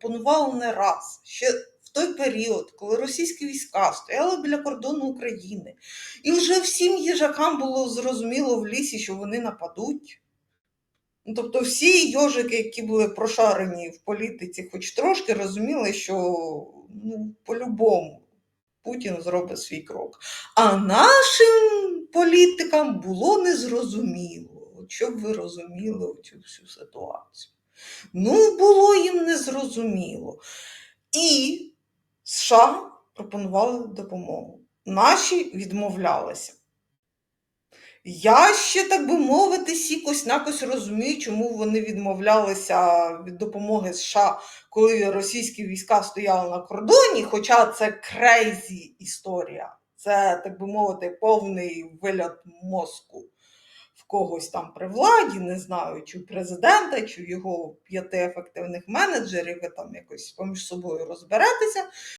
пропонували не раз. Ще в той період, коли російські війська стояли біля кордону України, і вже всім їжакам було зрозуміло в лісі, що вони нападуть. Ну, Тобто всі йожики, які були прошарені в політиці, хоч трошки розуміли, що ну, по-любому Путін зробить свій крок. А нашим політикам було незрозуміло, От щоб ви розуміли цю всю ситуацію. Ну, було їм незрозуміло. І США пропонували допомогу. Наші відмовлялися. Я ще, так би мовити, сікось накось розумію, чому вони відмовлялися від допомоги США, коли російські війська стояли на кордоні, хоча це крейзі історія. Це, так би мовити, повний вильот мозку когось там при владі, не знаю, чи президента, чи його п'яти ефективних менеджерів, ви там якось поміж собою розберетеся.